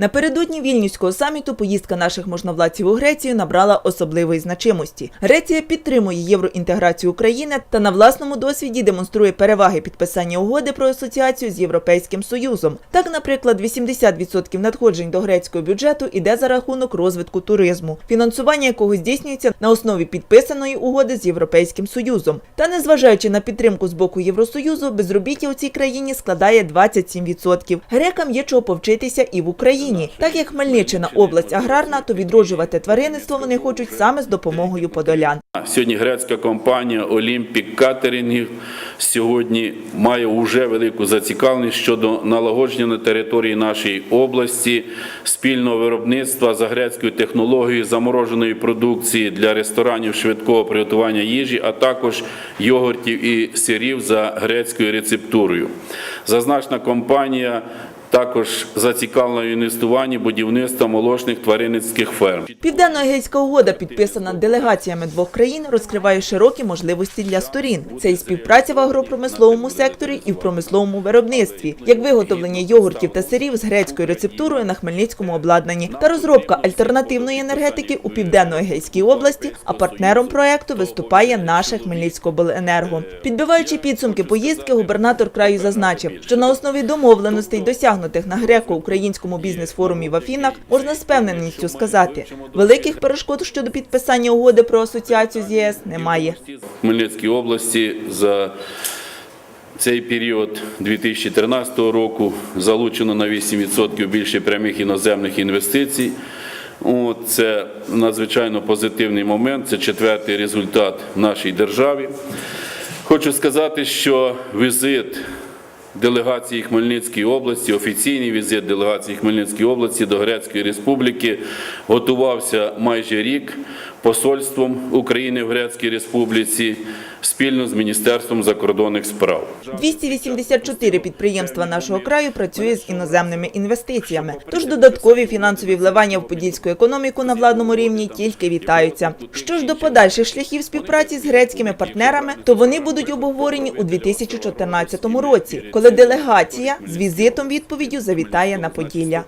Напередодні вільнюського саміту поїздка наших можновладців у Грецію набрала особливої значимості. Греція підтримує євроінтеграцію України та на власному досвіді демонструє переваги підписання угоди про асоціацію з Європейським Союзом. Так, наприклад, 80% надходжень до грецького бюджету іде за рахунок розвитку туризму, фінансування якого здійснюється на основі підписаної угоди з Європейським Союзом. Та незважаючи на підтримку з боку Євросоюзу, безробіття у цій країні складає 27%. Грекам є чого повчитися і в Україні. Так як Хмельниччина область аграрна, то відроджувати тваринництво вони хочуть саме з допомогою подолян. Сьогодні грецька компанія Олімпік Катерінгів сьогодні має вже велику зацікавленість щодо налагодження на території нашої області спільного виробництва за грецькою технологією замороженої продукції для ресторанів швидкого приготування їжі, а також йогуртів і сирів за грецькою рецептурою. Зазначена компанія також зацікавлена в інвестуванні будівництва молочних тваринницьких ферм. Південно-Егейська угода, підписана делегаціями двох країн, розкриває широкі можливості для сторін. Це і співпраця в агропромисловому секторі, і в промисловому виробництві, як виготовлення йогуртів та сирів з грецькою рецептурою на хмельницькому обладнанні та розробка альтернативної енергетики у південно-Егейській області. А партнером проекту виступає наше Хмельницькобленерго. Підбиваючи підсумки поїздки, губернатор краю зазначив, що на основі домовленостей досягнутих на греко-українському бізнес-форумі в Афінах можна з певненістю сказати, великих перешкод щодо підписання угоди про асоціацію з ЄС немає. В Хмельницькій області за цей період 2013 року залучено на 8% більше прямих іноземних інвестицій. Це надзвичайно позитивний момент, це четвертий результат в нашій державі. Хочу сказати, що візит делегації Хмельницької області, офіційний візит делегації Хмельницької області до Грецької Республіки готувався майже рік посольством України в Грецькій Республіці спільно з Міністерством закордонних справ. 284 підприємства нашого краю працює з іноземними інвестиціями. Тож додаткові фінансові вливання в подільську економіку на владному рівні тільки вітаються. Що ж до подальших шляхів співпраці з грецькими партнерами, то вони будуть обговорені у 2014 році, коли делегація з візитом відповіддю завітає на Поділля.